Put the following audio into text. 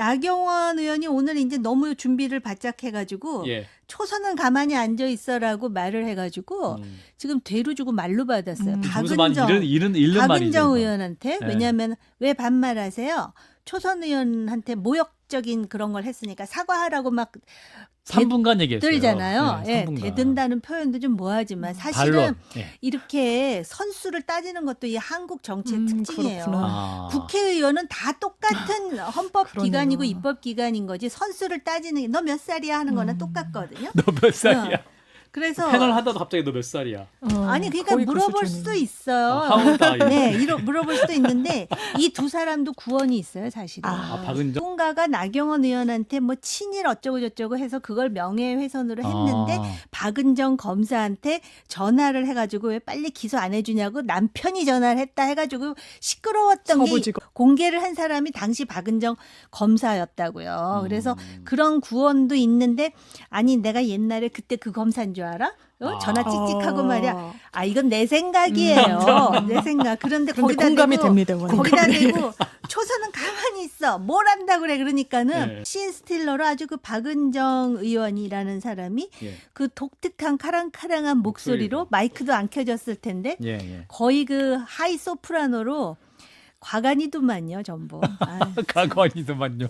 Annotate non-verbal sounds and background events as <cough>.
나경원 의원이 오늘 이제 너무 준비를 바짝 해가지고 예. 초선은 가만히 앉아 있어라고 말을 해가지고 음. 지금 대루 주고 말로 받았어요. 음. 박은정 잃은 잃는 말이죠. 박은정 이거. 의원한테 네. 왜냐하면 왜 반말하세요? 초선 의원한테 모욕 적인 그런 걸 했으니까 사과하라고 막 3분간 얘기했어요. 들잖아요. 네, 예, 3분간. 대든다는 표현도 좀 뭐하지만 사실은 반론. 예. 이렇게 선수를 따지는 것도 이 한국 정치의 음, 특징이에요. 아. 국회의원은 다 똑같은 <laughs> 헌법. 기관이고 입법 기관인 거지 선수를 따지는 게너몇 살이야 하는 거는 음. 똑같거든요. <laughs> 너 몇 살이야? 그래서 패널 하다도 갑자기 너 몇 살이야? 어, 아니 그러니까 그 물어볼. 수도 있어요. 아. <laughs> 네, 이러, 물어볼 수도 있는데 이 두 사람도 구원이 있어요, 사실은. 아, 아, 박은정. 누군가가 나경원 의원한테 뭐 친일 어쩌고 저쩌고 해서 그걸 명예훼손으로 했는데 아. 박은정 검사한테 전화를 해가지고 왜 빨리 기소 안 해주냐고 남편이 전화를 했다 해가지고 시끄러웠던 게 서부지검. 공개를 한 사람이 당시 박은정 검사였다고요. 그래서 음. 그런 구원도 있는데 아니 내가 옛날에 그때 그 검사인 줄 알아? 어? 아. 전화 찍찍하고 어. 말이야. 아 이건 내 생각이에요. 내 생각. 그런데 그런데 거기다 공감이 대고 됩니다. 원래. 거기다 대고 초선은 가만히 있어. 뭘 한다 그래. 그러니까는 네. 신 스틸러로 아주 그 박은정 의원이라는 사람이 예. 그 독특한 카랑카랑한 목소리로. 마이크도 안 켜졌을 텐데 예, 예. 거의 그 하이 소프라노로 과간이더만요 전부. <laughs> 아, 가관이더만요.